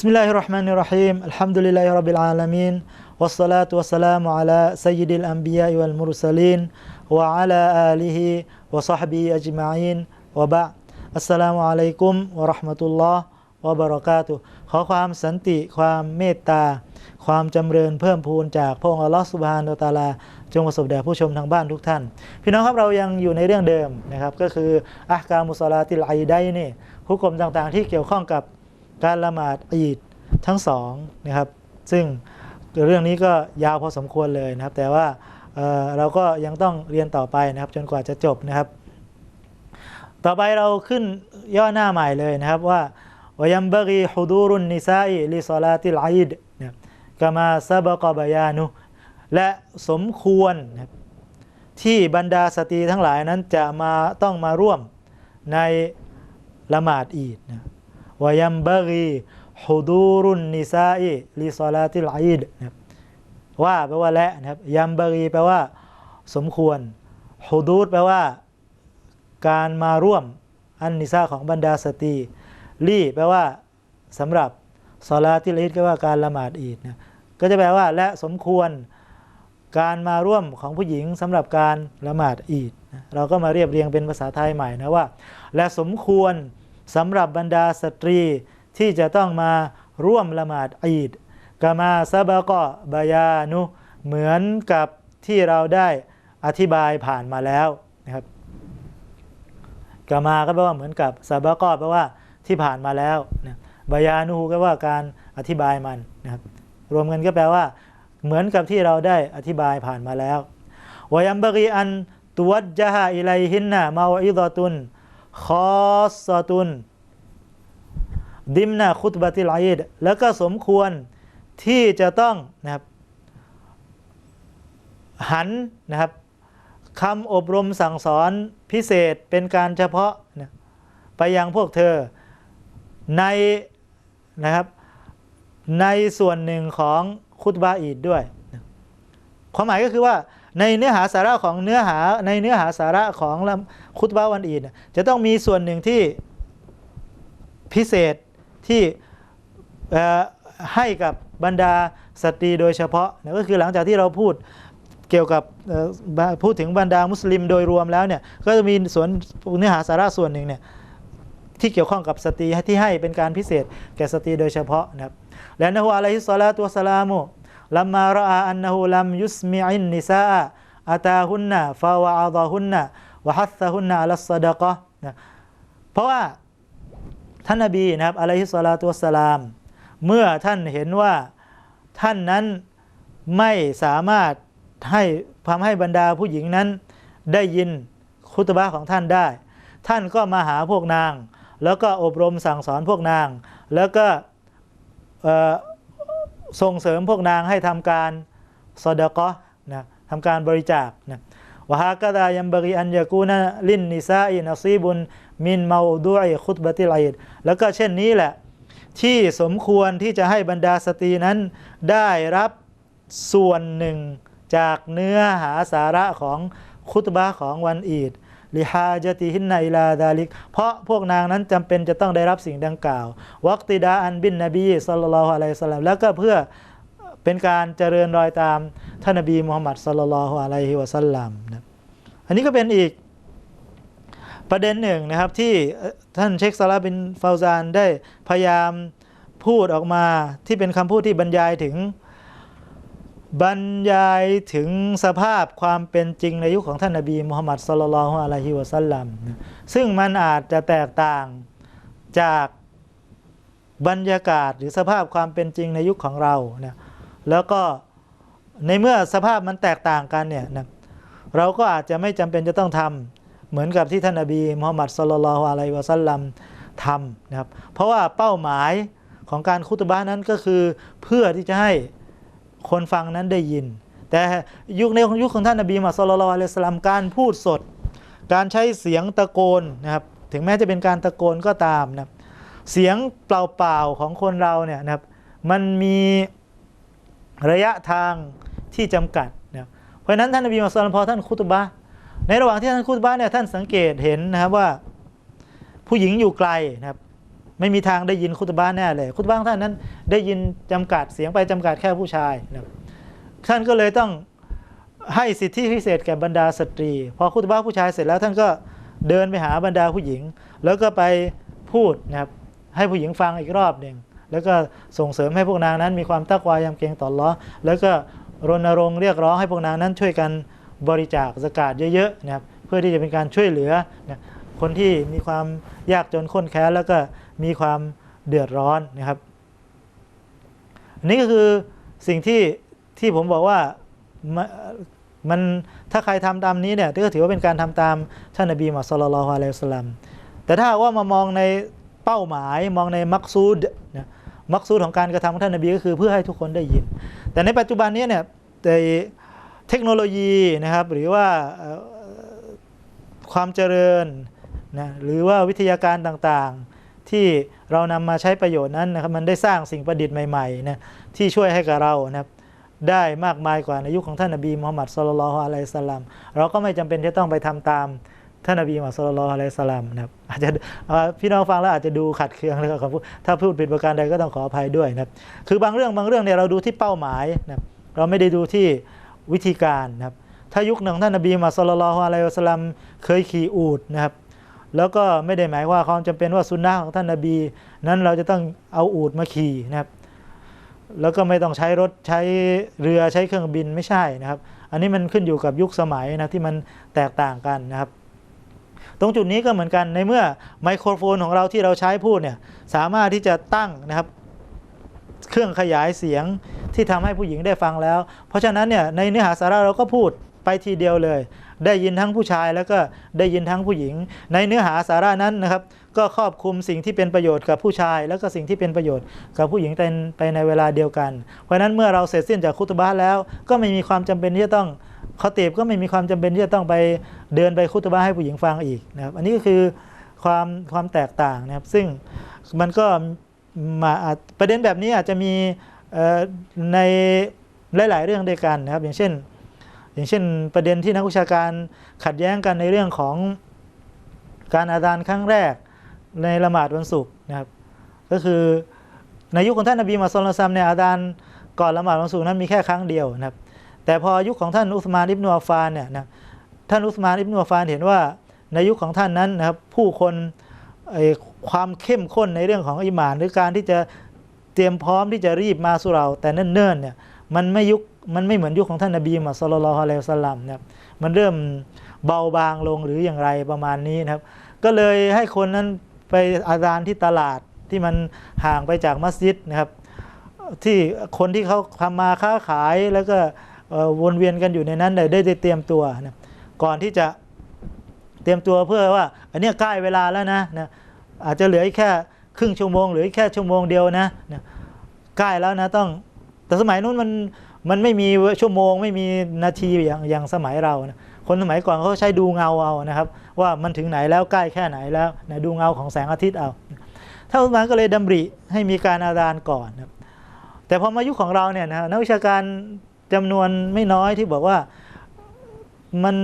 بسم الله الرحمن الرحيم الحمد لله رب العالمين والصلاة والسلام على سيد الأنبياء والمرسلين وعلى آله وصحبه أجمعين وبعد السلام عليكم ورحمة الله وبركاته ขอความสันติความเมตตา ความจำเริญเพิ่มพูนจากพระองค์อัลลอฮฺสุบฮานาตะอาลา จงประสบแด่ผู้ชมทางบ้านทุกท่าน พี่น้องครับเรายังอยู่ในเรื่องเดิมนะครับก็คืออักการมุสลาติลไอไดนี่หุกกลมต่างๆ ที่เกี่ยวข้องกับ การละหมาดอีดทั้งสองนะครับ ซึ่งเรื่องนี้ก็ยาวพอสมควรเลยนะครับ แต่ว่าเเราก็ยังต้องเรียนต่อไปนะครับ จนกว่าจะจบนะครับ ต่อไปเราขึ้นย่อหน้าใหม่เลยนะครับว่าวยัมบกีฮุดูรุนนิซาอิลิซอลาติลไอดนะครับกามาซาบกบายานุและสมควรนะครับที่บรรดาสตรีทั้งหลายนั้นจะมาต้องมาร่วมในละหมาดอีดนะ วยัมบกีฮุดูรุนนิซาอิลิซอลาติลไอดนะครับว่าแปลว่าและนะครับยัมบกีแปลว่า สมควรฮุดูดแปลว่า การมาร่วมอันนิซาของบรรดาสตรีลี่แปลว่าสำหรับซอลาติลอีดก็ว่าการละหมาดอีดนะก็จะแปลว่า และสมควรการมาร่วมของผู้หญิงสำหรับการละหมาดอีด เราก็มาเรียบเรียงเป็นภาษาไทยใหม่นะว่า และสมควร สำหรับบรรดาสตรีที่จะต้องมาร่วมละหมาดอีดกามาซาบะก็บายานุเหมือนกับที่เราได้อธิบายผ่านมาแล้วนะครับกามาก็แปลว่าเหมือนกับซาบะก็แปลว่าที่ผ่านมาแล้วนะบายานูก็ว่าการอธิบายมันนะครับรวมกันก็แปลว่า เหมือนกับที่เราได้อธิบายผ่านมาแล้ววายัมบกีอันตวัจจฮะอิไลฮินนะมาอิดตุน คอสตุน ดิมนาคุตบะติลอิดแล้วก็สมควรที่จะต้องนะครับหันนะครับคำอบรมสั่งสอนพิเศษเป็นการเฉพาะนะไปยังพวกเธอในนะครับในส่วนหนึ่งของคุตบาอีดด้วย ความหมายก็คือว่า ในเนื้อหาสาระของเนื้อหาในเนื้อหาสาระของคุตบาวันอีดเนี่ยจะต้องมีส่วนหนึ่งที่พิเศษที่ให้กับบรรดาสตรีโดยเฉพาะนะก็คือหลังจากที่เราพูดเกี่ยวกับพูดถึงบรรดามุสลิมโดยรวมแล้วเนี่ยก็จะมีส่วนเนื้อหาสาระส่วนหนึ่งเนี่ยที่เกี่ยวข้องกับสตรีที่ให้เป็นการพิเศษแก่สตรีโดยเฉพาะนะครับและนะฮูอะลัยฮิสซาลาตุวะสลามุ ลัมมารออาอันนะฮูลัมยุสมิอินนิซาอาตาฮุนนะฟาวะอาดะฮุนนะวะฮัสซะฮุนนะอัลสซะดะกะนะเพราะว่าท่านนบีนะครับอะลัยฮิสซาลาตุวะสลาม เมื่อท่านเห็นว่าท่านนั้นไม่สามารถให้ทำให้บรรดาผู้หญิงนั้น ได้ยินคุตบะของท่านได้ ท่านก็มาหาพวกนาง แล้วก็อบรมสั่งสอนพวกนาง แล้วก็ ส่งเสริมพวกนางให้ทำการสอดกะนะทำการบริจาคนะวะฮากะดายัมบรีอันยากูนะลินนิซาอินอซีบุนมินมาอูดุอิคุตบติไลดแล้วก็เช่นนี้แหละ ที่สมควรที่จะให้บรรดาสตรีนั้น ได้รับส่วนหนึ่งจากเนื้อหาสาระของคุตบะของวันอีด ลิฮาจติฮินนาอิลาดาลิก เพราะพวกนางนั้นจำเป็นจะต้องได้รับสิ่งดังกล่าว วักติดาอันบินนบีสัลลัลลอฮุอะลัยฮิสลามแล้วก็เพื่อเป็นการเจริญรอยตามท่านนบีมุฮัมมัดสัลลัลลอฮุอะลัยฮิวะสัลลัมนะอันนี้ก็เป็นอีกประเด็นหนึ่งนะครับที่ท่านเชคซาลาบินฟาวซานได้พยายามพูดออกมาที่เป็นคำพูดที่บรรยายถึง บรรยายถึงสภาพความเป็นจริงในยุคของท่านนบีมุฮัมมัดสุลลัลฮุอะลัยฮิวะสัลลัมซึ่งมันอาจจะแตกต่างจากบรรยากาศหรือสภาพความเป็นจริงในยุคของเราเนี่ยแล้วก็ในเมื่อสภาพมันแตกต่างกันเนี่ยนะเราก็อาจจะไม่จำเป็นจะต้องทำเหมือนกับที่ท่านนบีมุฮัมมัดสุลลัลฮุอะลัยฮิวะสัลลัมทำนะครับเพราะว่าเป้าหมายของการคุตบะนั้นก็คือเพื่อที่จะให้ คนฟังนั้นได้ยิน แต่ยุคในยุคของท่านนบีมุฮัมมัดสุลลัลอะลัยสลามการพูดสด การใช้เสียงตะโกนนะครับถึงแม้จะเป็นการตะโกนก็ตามนะเสียงเปล่าๆของคนเราเนี่ยนะครับมันมีระยะทางที่จำกัดนะเพราะฉะนั้นท่านนบีมุฮัมมัดสุลลัลพอท่านคุตบะในระหว่างที่ท่านคุตบะเนี่ยท่านสังเกตเห็นนะครับว่า ผู้หญิงอยู่ไกลนะครับ ไม่มีทางได้ยินคุตบะห์แน่เลย คุตบะห์ของท่านนั้น ได้ยินจำกัดเสียงไปจำกัดแค่ผู้ชายนะครับท่านก็เลยต้องให้สิทธิพิเศษแก่บรรดาสตรี พอคุตบะห์ผู้ชายเสร็จแล้วท่านก็เดินไปหาบรรดาผู้หญิง แล้วก็ไปพูดนะครับให้ผู้หญิงฟังอีกรอบหนึ่งแล้วก็ส่งเสริมให้พวกนางนั้นมีความตักวายำเกรงต่ออัลเลอแล้วก็รณรงค์เรียกร้องให้พวกนางนั้นช่วยกันบริจาคสกาดเยอะๆนะครับเพื่อที่จะเป็นการช่วยเหลือนะคนที่มีความยากจนข้นแค้นแล้วก็ มีความเดือดร้อนนะครับ อันนี้ก็คือสิ่งที่ที่ผมบอกว่ามันถ้าใครทำตามนี้เนี่ยก็ถือว่าเป็นการทำตามท่านนบีมุฮัมมัดศ็อลลฮุอะลัยฮิสลลัมแต่ถ้าว่ามามองในเป้าหมายมองในมักซูดนะมักซูดของการกระทำของท่านนบีก็คือเพื่อให้ทุกคนได้ยิน แต่ในปัจจุบันนี้เนี่ยในเทคโนโลยีนะครับ หรือว่าความเจริญนะหรือว่าวิทยาการต่างๆ ที่เรานำมาใช้ประโยชน์นั้นนะครับมันได้สร้างสิ่งประดิษฐ์ใหม่ๆนะที่ช่วยให้กับเรานะครับได้มากมายกว่าในยุคของท่านนบีมุฮัมมัดศ็อลลัลฮุอะลัยสัลลัมเราก็ไม่จำเป็นจะต้องไปทำตามท่านนบีมุฮัมมัดศ็อลลัลฮุอะลัยสัลลัมนะครับอาจจะพี่น้องฟังแล้วอาจจะดูขัดเคืองแล้วก็ขอพูดถ้าพูดผิดประการใดก็ต้องขออภัยด้วยนะครับคือบางเรื่องบางเรื่องเนี่ยเราดูที่เป้าหมายนะครับเราไม่ได้ดูที่วิธีการนะครับถ้ายุคหนึ่งท่านนบีมุฮัมมัดศ็อลลัลฮุอะลัยสลลัมเคยขี่อูฐนะครับ แล้วก็ไม่ได้หมายว่าความจำเป็นว่าสุนนะของท่านนาบี นั้นเราจะต้องเอาอูดมาขี่นะครับ แล้วก็ไม่ต้องใช้รถใช้เรือใช้เครื่องบินไม่ใช่นะครับ อันนี้มันขึ้นอยู่กับยุคสมัยนะที่มันแตกต่างกันนะครับ ตรงจุดนี้ก็เหมือนกันในเมื่อไมโครโฟนของเราที่เราใช้พูดเนี่ยสามารถที่จะตั้งนะครับเครื่องขยายเสียงที่ทำให้ผู้หญิงได้ฟังแล้ว เพราะฉะนั้นเนี่ยในเนื้อหาสาระเราก็พูดไปทีเดียวเลย ได้ยินทั้งผู้ชายแล้วก็ได้ยินทั้งผู้หญิง ในเนื้อหาสาระนั้นนะครับ ก็ครอบคลุมสิ่งที่เป็นประโยชน์กับผู้ชาย แล้วก็สิ่งที่เป็นประโยชน์กับผู้หญิงไปในเวลาเดียวกัน เพราะนั้นเมื่อเราเสร็จสิ้นจากคุตบะแล้ว ก็ไม่มีความจำเป็นที่จะต้องคอตีบก็ไม่มีความจำเป็นที่จะต้องไปเดินไปคุตบะให้ผู้หญิงฟังอีกนะครับ อันนี้ก็คือความความแตกต่างนะครับ ซึ่งมันก็มาประเด็นแบบนี้อาจจะมีในหลาย ๆ เรื่องด้วยกันนะครับ อย่างเช่น อย่างเช่นประเด็นที่นักวิชาการขัดแย้งกันในเรื่องของการอาดานครั้งแรกในละหมาดวันศุกร์นะครับ ก็คือในยุคของท่านนบีมุฮัมมัดศ็อลลัลลอฮุอะลัยฮิวะซัมเนี่ยอาดานก่อนละหมาดวันศุกร์นั้นมีแค่ครั้งเดียวนะครับ แต่พอยุคของท่านอุสมานอิบนุอัฟฟานเนี่ยนะท่านอุสมานอิบนุอัฟฟานเห็นว่าในยุคของท่านนั้นนะครับผู้คนไอความเข้มข้นในเรื่องของอิหมาน หรือการที่จะเตรียมพร้อมที่จะรีบมาสู่เราแต่เนิ่นๆเนี่ยมันไม่ยุค มันไม่เหมือนยุคของท่านนบีมุฮัมมัดศ็อลลัลฮุอะลัยฮิวะซัลลัมนะครับมันเริ่มเบาบางลงหรืออย่างไรประมาณนี้นะครับ ก็เลยให้คนนั้นไปอาดานที่ตลาดที่มันห่างไปจากมัสยิดนะครับ ที่คนที่เขาทำมาค้าขายแล้วก็วนเวียนกันอยู่ในนั้นได้ได้เตรียมตัวนะก่อนที่จะเตรียมตัวเพื่อว่า อันนี้ใกล้เวลาแล้วนะนะอาจจะเหลือแค่ครึ่งชั่วโมง หรือแค่ชั่วโมงเดียวนะนะใกล้แล้วนะต้อง แต่สมัยนู้นมัน มันไม่มีชั่วโมงไม่มีนาทีอย่างอย่างสมัยเรานะคนสมัยก่อนเขาใช้ดูเงาเอานะครับ ว่ามันถึงไหนแล้วใกล้แค่ไหนแล้วนะดูเงาของแสงอาทิตย์เอาท่านอุสมานก็เลยดำริให้มีการอาดานก่อนนะแต่พอมายุคของเราเนี่ยนะนักวิชาการจำนวนไม่น้อยที่บอกว่ามัน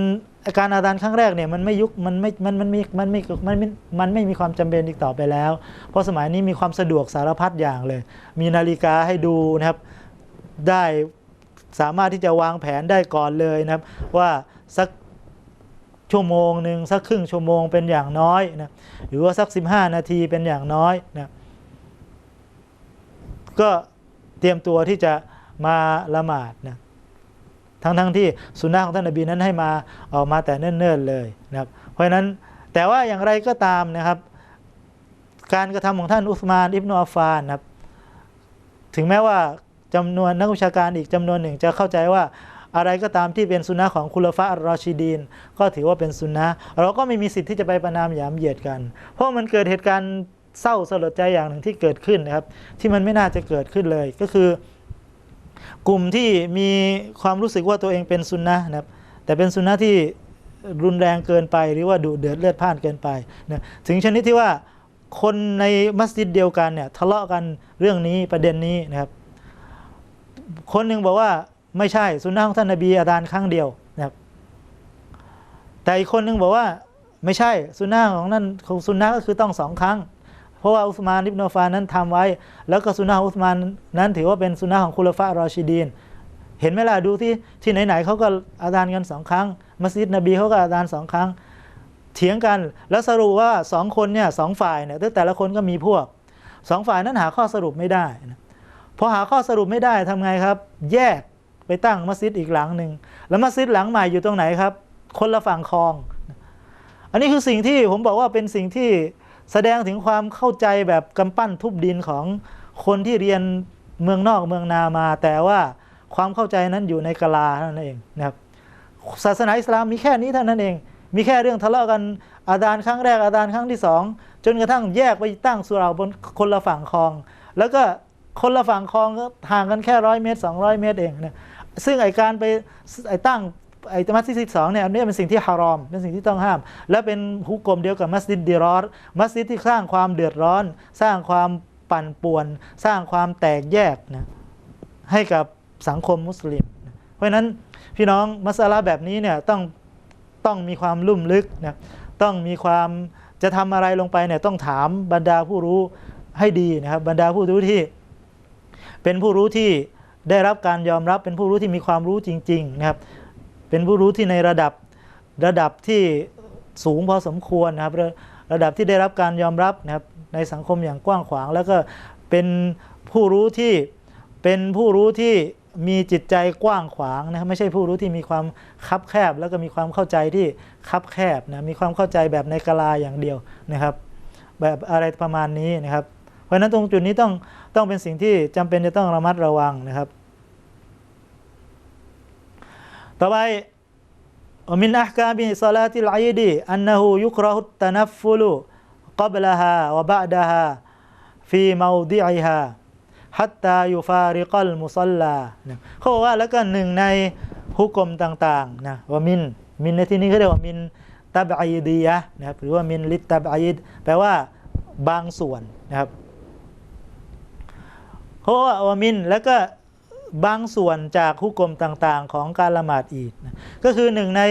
การอาดานครั้งแรกเนี่ยมันไม่ยุคมันไม่มันมันมีมันไม่มันไม่มันไม่มีความจำเป็นอีกต่อไปแล้ว เพราะสมัยนี้มีความสะดวกสารพัดอย่างเลย มีนาฬิกาให้ดูนะครับได้ สามารถที่จะวางแผนได้ก่อนเลยนะครับ ว่าสักชั่วโมงหนึ่งสักครึ่งชั่วโมงเป็นอย่างน้อยนะหรือว่าสัก 15 นาทีเป็นอย่างน้อยนะก็เตรียมตัวที่จะมาละหมาดนะทั้งทั้งที่สุนนะของท่านนบีนั้นให้มาออกมาแต่เนิ่นๆเลยนะครับเพราะฉะนั้นแต่ว่าอย่างไรก็ตามนะครับ การกระทำของท่านอุสมานอิบนุอัฟฟานนะครับถึงแม้ว่า จำนวนนักวิชาการอีกจำนวนหนึ่งจะเข้าใจว่าอะไรก็ตามที่เป็นสุนนะของคุลฟะอัลรอชิดีน ก็ถือว่าเป็นสุนนะเราก็ไม่มีสิทธิ์ที่จะไปประนามหยามเหยียดกัน เพราะมันเกิดเหตุการณ์เศร้าสลดใจอย่างหนึ่งที่เกิดขึ้นนะครับ ที่มันไม่น่าจะเกิดขึ้นเลย ก็คือกลุ่มที่มีความรู้สึกว่าตัวเองเป็นสุนนะนะครับ แต่เป็นสุนนะที่รุนแรงเกินไปหรือว่าดุเดือดเลือดพ่านเกินไปนะถึงชนิดที่ว่าคนในมัสยิดเดียวกันเนี่ยทะเลาะกันเรื่องนี้ประเด็นนี้นะครับ คนหนึ่งบอกว่าไม่ใช่สุนนะของท่านนบีอาดานครั้งเดียวนะครับ แต่อีกคนหนึ่งบอกว่าไม่ใช่สุนนะของนั่นของสุนนะก็คือต้องสองครั้ง เพราะว่าอุสมานอิบนอฟานนั้นทำไว้ แล้วก็สุนนะของอุสมานนั้นถือว่าเป็นสุนนะของคุลฟะรอชิดีน เห็นไหมล่ะดูที่ที่ไหนๆเขาก็อาจารย์กันสองครั้ง มัสยิดนบีเขาก็อาจารย์สองครั้ง เถียงกันแล้วสรุปว่าสองคนเนี่ยสองฝ่ายเนี่ยแต่ละคนก็มีพวกสองฝ่ายนั้นหาข้อสรุปไม่ได้นะ พอหาข้อสรุปไม่ได้ทำไงครับ แยกไปตั้งมัสยิดอีกหลังหนึ่งแล้วมัสยิดหลังใหม่อยู่ตรงไหนครับ คนละฝั่งคลอง อันนี้คือสิ่งที่ผมบอกว่าเป็นสิ่งที่แสดงถึงความเข้าใจแบบกำปั้นทุบดินของคนที่เรียนเมืองนอกเมืองนามา แต่ว่าความเข้าใจนั้นอยู่ในกะลาเท่านั้นเองนะครับศาสนาอิสลามมีแค่นี้เท่านั้นเอง มีแค่เรื่องทะเลาะกันอาดานครั้งแรกอาดานครั้งที่สองจนกระทั่งแยกไปตั้งสุเหราบนคนละฝั่งคลอง แล้วก็ คนละฝั่งคลองก็ห่างกันแค่ร้อยเมตร 200 เมตรเองนะซึ่งไอการไปไอตั้งไอมัสยิดที่สองเนี่ยอันนี้เป็นสิ่งที่ฮารอม เป็นสิ่งที่ต้องห้าม และเป็นฮุกกลมเดียวกับมัสยิดดีรอสมัสยิดที่สร้างความเดือดร้อน สร้างความปั่นป่วน สร้างความแตกแยกนะให้กับสังคมมุสลิม เพราะฉะนั้นพี่น้องมัสลาแบบนี้เนี่ยต้องต้องมีความลุ่มลึกนะต้องมีความจะทำอะไรลงไปเนี่ยต้องถามบรรดาผู้รู้ให้ดีนะครับบรรดาผู้รู้ที่ เป็นผู้รู้ที่ได้รับการยอมรับ เป็นผู้รู้ที่มีความรู้จริงๆนะครับ เป็นผู้รู้ที่ในระดับระดับที่สูงพอสมควรนะครับ ระระดับที่ได้รับการยอมรับนะครับในสังคมอย่างกว้างขวาง แล้วก็เป็นผู้รู้ที่เป็นผู้รู้ที่มีจิตใจกว้างขวางนะครับไม่ใช่ผู้รู้ที่มีความคับแคบ แล้วก็มีความเข้าใจที่คับแคบนะมีความเข้าใจแบบในกลาอย่างเดียวนะครับ แบบอะไรประมาณนี้นะครับ เพราะฉะนั้นตรงจุดนี้ต้องต้องเป็นสิ่งที่จำเป็นจะต้องระมัดระวังนะครับ ต่อไปมินอัฮกามิซาลาติลอีดีอันนหูยุคราหุตตนัฟฟุลุ قبلها وبعدها في موضعها ฮัตตายูฟาริกลมุซัลลาเขาบอกว่าแล้วก็หนึ่งในฮุกกลมต่างๆนะว่ามิน มินในที่นี้เขาเรียกว่ามินตับอีดียะนะครับหรือว่ามินลิตตับอีดแปลว่าบางส่วนนะครับ เขาบอกว่าว่ามิน แล้วก็บางส่วนจากฮุกกลมต่างๆ ของการละหมาดอีดก็คือหนึ่งใน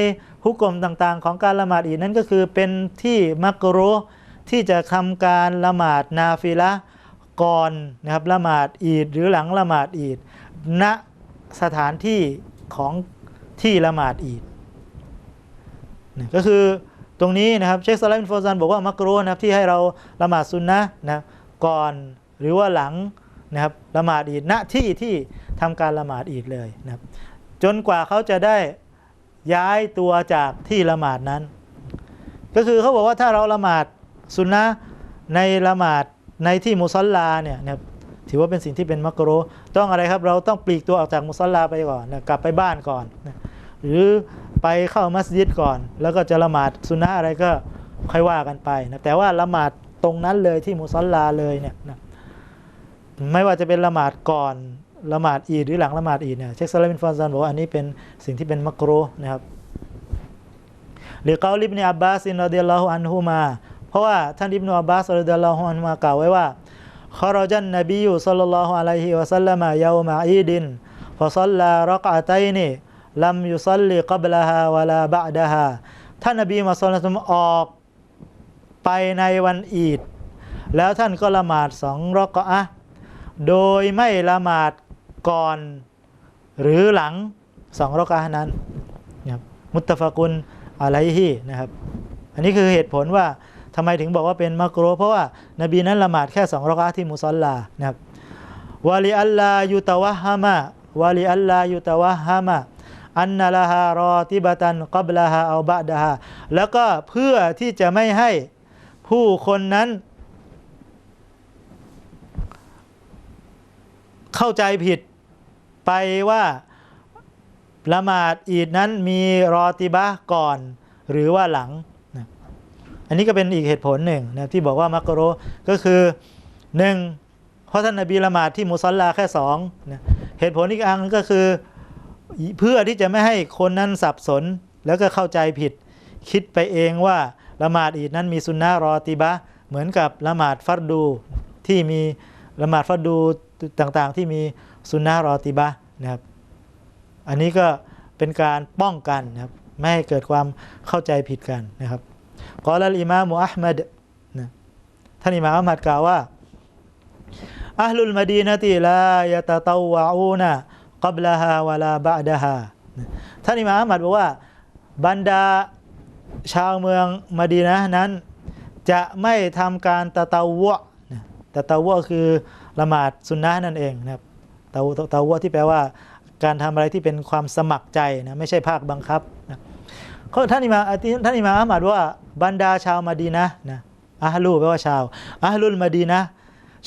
ฮุกกลมต่างๆ ของการละหมาดอีดนั้นก็คือเป็นที่มักรุที่จะทำการละหมาดนาฟิละก่อนนะครับละหมาดอีดหรือหลังละหมาดอีดณสถานที่ของที่ละหมาดอีดก็คือตรงนี้นะครับเชคซาลามินโฟซันบอกว่ามักรูนะครับที่ให้เราละหมาดซุนนะนะก่อนหรือว่าหลัง นะครับละหมาดอีดณที่ที่ทำการละหมาดอีดเลยนะครับจนกว่าเขาจะได้ย้ายตัวจากที่ละหมาดนั้น ก็คือเขาบอกว่าถ้าเราละหมาดซุนนะในละหมาดในที่มุซัลลาเนี่ยนะครับถือว่าเป็นสิ่งที่เป็นมักโรต้องอะไรครับ เราต้องปลีกตัวออกจากมุซัลลาไปก่อนนะกลับไปบ้านก่อนนะหรือไปเข้ามัสยิดก่อน แล้วก็จะละหมาดสุนนะอะไรก็ค่อยว่ากันไปนะแต่ว่าละหมาดตรงนั้นเลยที่มุซัลลาเลยเนี่ยนะ ไม่ว่าจะเป็นละหมาดก่อนละหมาดอีดหรือหลังละหมาดอีดเนี่ยเช็คซาลามินฟอนซันบอกอันนี้เป็นสิ่งที่เป็นมักรนะครับหรือเกาลิบเนอับบาสินรอเดีลลอฮุอันฮูมาเพราะว่าท่านอิบนุอับบาสรอเดีลลอฮุอันฮูมากล่าวไว้ว่าข้ารจันนบีอยู่ซัลลัลลอฮุอะลัยฮิวะสัลลัมยาวมาอีดินฟะซัลลารักอะตัยนีลัมยุซัลลีกับละฮาวะลาบะดะฮาท่านนบีมาสอนออกไปในวันอีด แล้วท่านก็ละหมาดสองรอกอะ โดยไม่ละหมาดก่อน หรือหลังสองรอกอะนั้นนะครับมุตตะฟะกุลอะไรฮีนะครับ อันนี้คือเหตุผลว่าทำไมถึงบอกว่าเป็นมักรูเพราะว่านบีนั้นละหมาดแค่สองรอกาที่มุซอลลานะครับวาลีอัลลายุตวะฮามะวาลีอัลลายุตวะฮามะอันนาลาฮารอติบตันกับลาฮาอาบะดาฮาแล้วก็เพื่อที่จะไม่ให้ผู้คนนั้น เข้าใจผิดไปว่าละหมาดอีดนั้นมีรอติบะก่อนหรือว่าหลังอันนี้ก็เป็นอีกเหตุผลหนึ่งนะที่บอกว่ามักโรก็คือหนึ่งเพราะท่านนบีละหมาดที่มุสลาแค่สองนะเหตุผลอีกอันก็คือ เพื่อที่จะไม่ให้คนนั้นสับสนแล้วก็เข้าใจผิด คิดไปเองว่าละหมาดอีดนั้นมีสุนนะรอติบะเหมือนกับละหมาดฟัดดูที่มีละหมาดฟัดดู ต่างๆ ที่มีสุนนะรอติบะนะครับ อันนี้ก็เป็นการป้องกันนะครับ ไม่ให้เกิดความเข้าใจผิดกันนะครับกอลัลอิมามุอัลมัดนะท่านอิมามอัลมัดกล่าวว่าอัลลุลมดีนะติลายะตะตาวะอูนะกับลาฮาวะลาบะดะฮาท่านอิมามอัลมัดบอกว่าบรรดาชาวเมืองมดีนะนั้น จะไม่ทำการตะตาวะนะตะตาวะคือ ละหมาดสุนนะนั่นเองนะครับตะวตะวะที่แปลว่า การทำอะไรที่เป็นความสมัครใจนะไม่ใช่ภาคบังคับนะเขาท่านอิมาท่านอิมาอามัดว่าบรรดาชาวมาดีนะนะอาฮลูแปลว่าชาวอาฮลุลมาดีนะ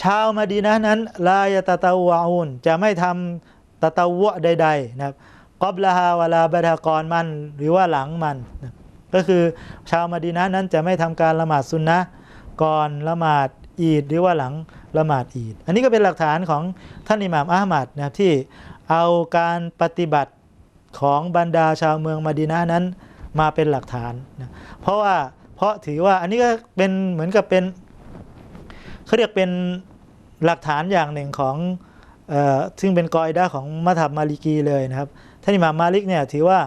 ชาวมาดีนะนั้นลายตะตาวะอูนจะไม่ทำตะตาวะใดๆนะครับกอบลาฮาวลาบะดากรมันหรือว่าหลังมันนะก็คือชาวมาดีนะนั้นจะไม่ทำการละหมาดซุนนะก่อนละหมาด อีดหรือว่าหลังละหมาดอีด อันนี้ก็เป็นหลักฐานของท่านอิหม่ามอามัดนะครับที่เอาการปฏิบัติของบรรดาชาวเมืองมาดีนะห์นั้นมาเป็นหลักฐานนะเพราะว่าเพราะถือว่าอันนี้ก็เป็นเหมือนกับเป็นเขาเรียกเป็นหลักฐานอย่างหนึ่งของออซึ่งเป็นกอยดาของมัทับมาลิกีเลยนะครับท่านอิหม่ามมาลิกเนี่ยถือว่า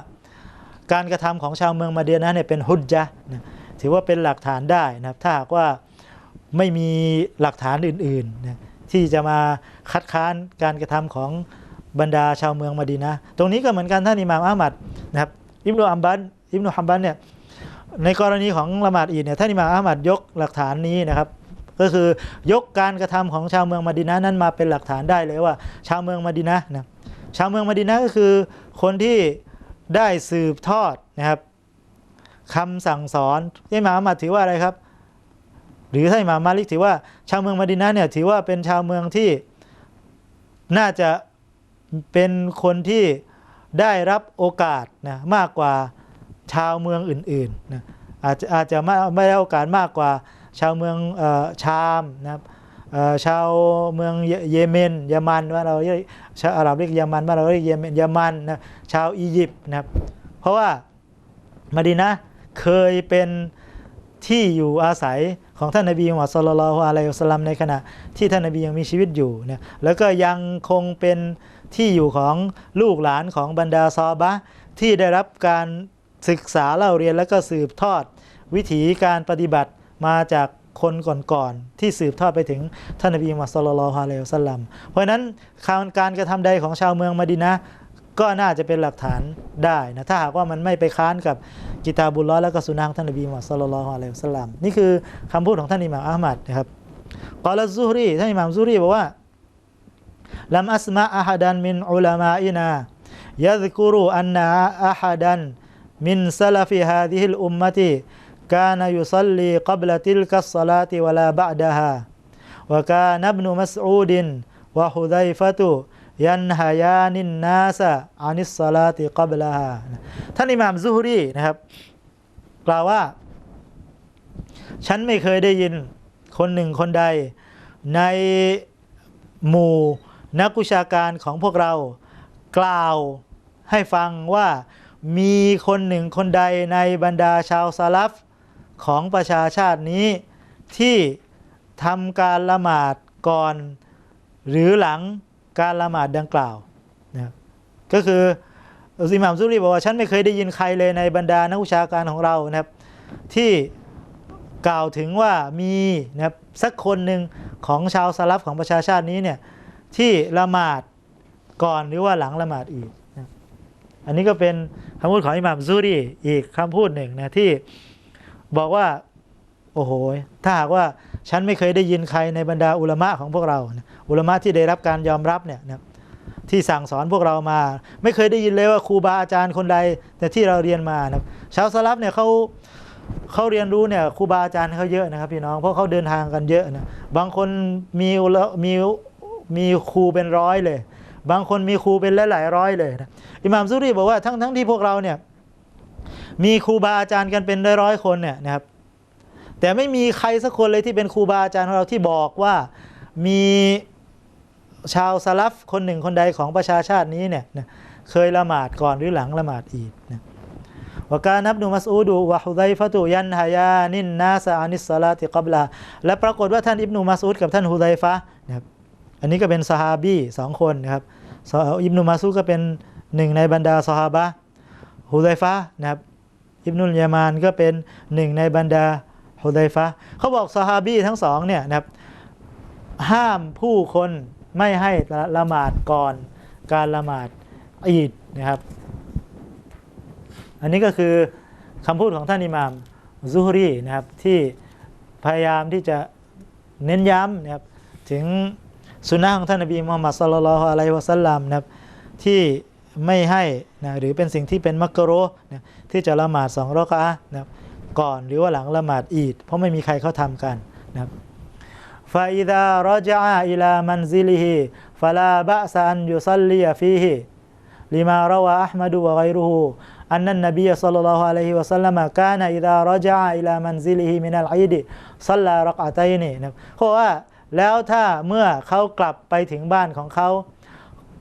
การกระทำของชาวเมืองมาดีนะเนี่ยเป็นฮุดจ์นะถือว่าเป็นหลักฐานได้นะครับถ้าหากว่า ไม่มีหลักฐานอื่นๆนะที่จะมาคัดค้านการกระทำของบรรดาชาวเมืองมาดีนะ ตรงนี้ก็เหมือนกันท่านอิหม่ามอามัดนะครับอิบนุอัมบันอิบนุฮัมบันเนี่ยในกรณีของละหมาดอีดเนี่ยท่านอิหม่ามอามัดยกหลักฐานนี้นะครับ ก็คือยกการกระทำของชาวเมืองมาดินะนั้นมาเป็นหลักฐานได้เลยว่า ชาวเมืองมาดินะนะชาวเมืองมาดินะก็คือคนที่ได้สืบทอดนะครับคำสั่งสอนอิหม่ามอามัดถือว่าอะไรครับ หรือท่านอิหม่ามมาลิกถือว่าชาวเมืองมาดินะห์เนี่ยถือว่าเป็นชาวเมืองที่น่าจะเป็นคนที่ได้รับโอกาสนะมากกว่าชาวเมืองอื่นๆนะอาจจะอาจจะไม่ได้โอกาสมากกว่าชาวเมืองออชามนะครับชาวเมืองเยเยเมนยามันว่าเราเรียกชาวอาหรับเรียกยามันว่าเราเรียกเยเมนยามันนะชาวอียิปต์นะครับ เพราะว่ามาดีนะเคยเป็นที่อยู่อาศัย ของท่านนบีมุฮัมมัดศ็อลลัลฮุอะลัยฮิวะซัลลัมในขณะที่ท่านนบียังมีชีวิตอยู่นะแล้วก็ยังคงเป็นที่อยู่ของลูกหลานของบรรดาซอบะที่ได้รับการศึกษาเล่าเรียนแล้วก็สืบทอด วิถีการปฏิบัติมาจากคนก่อนๆที่สืบทอดไปถึงท่านนบีมุฮัมมัดศ็อลลัลฮุอะลัยฮิวะซัลลัมเพราะนั้นการการกระทำใดของชาวเมืองมะดีนะ ก็น่าจะเป็นหลักฐานได้นะถ้าหากว่ามันไม่ไปค้านกับกิตาบุลล้อแล้วก็สุนัขท่านนบีมุฮัมมัดศ็อลลัลลอฮุอะลัยฮิวะซัลลัมนี่คือคำพูดของท่านอิหม่ามอะห์มัดนะครับกอลซุฮรีท่านอิหม่ามซุฮรีบอกว่าลัมอัสมะอะฮัดันมินอุลามาอินายะซกุรุอันนะอะฮัดันมินซลฟิฮาซิฮิลอุมมะติ ยันฮายานินนาสะอานิสลาติกอบลาฮท่านอิหม่ามซูฮุรีนะครับ กล่าวว่า ฉันไม่เคยได้ยินคนหนึ่งคนใด ในหมู่นักกุชาการของพวกเรา กล่าวให้ฟังว่ามีคนหนึ่งคนใดในบรรดาชาวซาลัฟของประชาชาตินี้ ที่ทำการละหมาดก่อนหรือหลัง การละหมาดดังกล่าวนะครับก็คืออิหม่ามซุรีบอกว่าฉันไม่เคยได้ยินใครเลยในบรรดานักวิชาการของเรานะครับ ที่กล่าวถึงว่ามีนะครับสักคนหนึ่งของชาวซาลัฟของประชาชาตินี้เนี่ยที่ละหมาดก่อนหรือว่าหลังละหมาดอีกนะอันนี้ก็เป็นคำพูดของอิหม่ามซุรีอีกคำพูดหนึ่งนะที่บอกว่า โอ้โห ถ้าหากว่า ฉันไม่เคยได้ยินใครในบรรดาอุลามะของพวกเรา อุลามะที่ได้รับการยอมรับเนี่ยนะที่สั่งสอนพวกเรามา ไม่เคยได้ยินเลยว่าครูบาอาจารย์คนใดแต่ที่เราเรียนมานะชาวสลับเนี่ยเขาเขาเรียนรู้เนี่ยครูบาอาจารย์เขาเยอะนะครับพี่น้องเพราะเขาเดินทางกันเยอะนะบางคนมีมีมีครูเป็นร้อยเลย บางคนมีครูเป็นหลายร้อยเลยนะอิหม่ามซุรีบอกว่าทั้งทั้งที่พวกเราเนี่ยมีครูบาอาจารย์กันเป็นร้อยๆคนเนี่ยนะครับ แต่ไม่มีใครสักคนเลยที่เป็นครูบาอาจารย์ของเราที่บอกว่ามีชาวซาลัฟคนหนึ่งคนใดของประชาชาตินี้เนี่ยนะเคยละหมาดก่อนหรือหลังละหมาดอีกนะวกานับนุมัสอูดูวะฮุไดฟะตุยันฮายานินนาสอานิสซาลาติกับลาและปรากฏว่าท่านอิบนุมัสอูดกับท่านฮุไดฟะนะครับอันนี้ก็เป็นซาฮาบีสองคนนะครับอิบนุมัสอูดก็เป็นหนึ่งในบรรดาซอฮาบะฮุไดฟะนะครับอิบนุลยามานก็เป็นหนึ่งในบรรดา ฮุไดฟะเขาบอกซอฮาบีทั้งสองเนี่ยนะครับห้ามผู้คนไม่ให้ละหมาดก่อนการละหมาดอีดนะครับ อันนี้ก็คือคำพูดของท่านอิหม่ามซุฮรีนะครับที่พยายามที่จะเน้นย้ำนะครับถึงสุนนะของท่านนบีมุฮัมมัดสุลลัลอะลัยฮิวะสัลลัมนะครับที่ไม่ให้นะหรือเป็นสิ่งที่เป็นมักกะโรนะที่จะละหมาดสองรอกะนะครับ ก่อนหรือว่าหลังละหมาดอีด เพราะไม่มีใครเขาทำกันนะครับฟาอิดารจาอิลามันซิลิฮิฟาลาบะซานยุซัลลีฟีฮิลิมารวะอัลมัดุวะไกรุฮูอันนั้นนบีซัลลัลลอฮุอะลัยฮิวะสัลลัมกานะอิดารจาอิลามันซิลิฮิมินัลอีดิซัลลารักอะตัยนีนะเพราะว่าแล้วถ้าเมื่อเขากลับไปถึงบ้านของเขา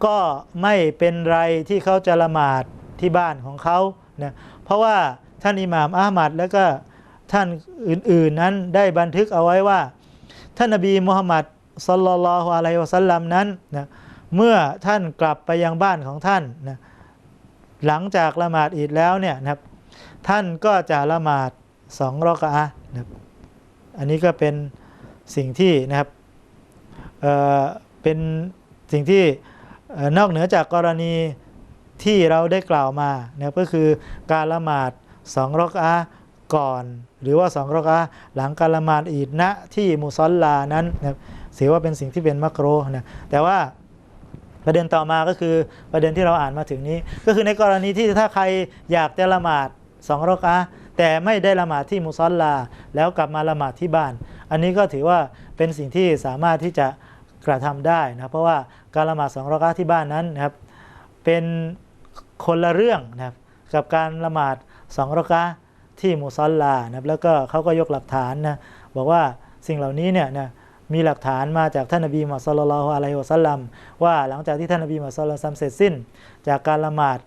ก็ไม่เป็นไรที่เขาจะละหมาดที่บ้านของเขาเนะเพราะว่า ท่านอิหม่ามอาหมัดแล้วก็ท่านอื่นๆนั้นได้บันทึกเอาไว้ว่า ท่านนบีมุฮัมมัดสัลลัลลอฮุอะลัยฮิวะสัลลัมนั้นนะเมื่อท่านกลับไปยังบ้านของท่านนะหลังจากละหมาดอีดแล้วเนี่ยนะครับ ท่านก็จะละหมาดสองรอกะอะนะครับอันนี้ก็เป็นสิ่งที่นะครับเอ่อเป็นสิ่งที่นอกเหนือจากกรณีที่เราได้กล่าวมานะครับก็คือการละหมาด สองรอกอะห์ก่อน หรือว่าสองรอกอะห์หลังการละหมาดอีดณที่มุซอลลานั้นนะครับถือว่าเป็นสิ่งที่เป็นมักโรนะแต่ว่าประเด็นต่อมาก็คือประเด็นที่เราอ่านมาถึงนี้ ก็คือในกรณีที่ถ้าใครอยากจะละหมาดสองรอกอะห์แต่ไม่ได้ละหมาดที่มุซอลลา แล้วกลับมาละหมาดที่บ้าน อันนี้ก็ถือว่าเป็นสิ่งที่สามารถที่จะกระทำได้นะเพราะว่าการละหมาดสองรอกอะห์ที่บ้านนั้นนะครับเป็นคนละเรื่องนะครับกับการละหมาด สองรอกะที่มุซอลลานะครับแล้วก็เขาก็ยกหลักฐานนะบอกว่าสิ่งเหล่านี้เนี่ยนะมีหลักฐานมาจากท่านนบีมุฮัมมัดลลัลอฮุอะลัยฮิวะสัลลัมว่าหลังจากที่ท่านนบีมุฮัมมัดลลัลลอฮุอะลัมเสร็จสิ้น จากการละหมาด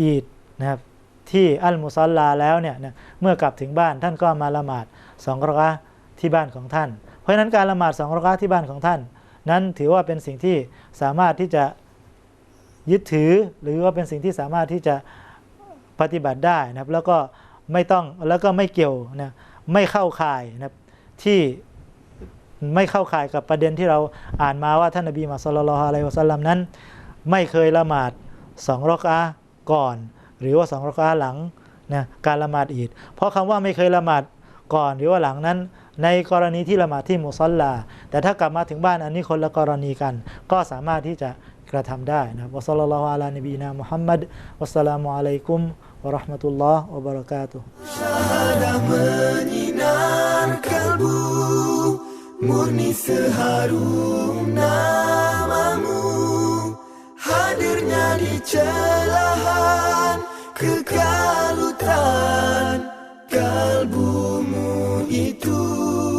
อีดนะครับที่อัลมุซอลลาแล้วเนี่ยนะเมื่อกลับถึงบ้านท่านก็มาละหมาดสองรอกะที่บ้านของท่าน เพราะฉะนั้นการละหมาดสองรอกะที่บ้านของท่าน นั้นถือว่าเป็นสิ่งที่สามารถที่จะยึดถือหรือว่าเป็นสิ่งที่สามารถที่จะ ปฏิบัติได้นะครับ แล้วก็ไม่ต้องแล้วก็ไม่เกี่ยวนะไม่เข้าข่ายนะครับที่ไม่เข้าข่ายกับประเด็นที่เราอ่านมาว่าท่านนบีมุฮัมมัดศ็อลลัลลอฮุอะลัยฮิวะสัลลัมนั้น ไม่เคยละหมาดสองรอกอะห์ก่อน หรือว่าสองรอกอะห์หลังนะการละหมาดอีดเพราะคำว่าไม่เคยละหมาดก่อนหรือว่าหลังนั้น ในกรณีที่ละหมาดที่มุซอลลา แต่ถ้ากลับมาถึงบ้านอันนี้คนละกรณีกัน ก็สามารถที่จะ ระทำได้นะวสลลอลนบีนามุฮัมมัดวสลามุอะลัยกุมวะราะห์มะตุลลอฮ์วะบารกาตุฮ Kekalutan kalbumu itu.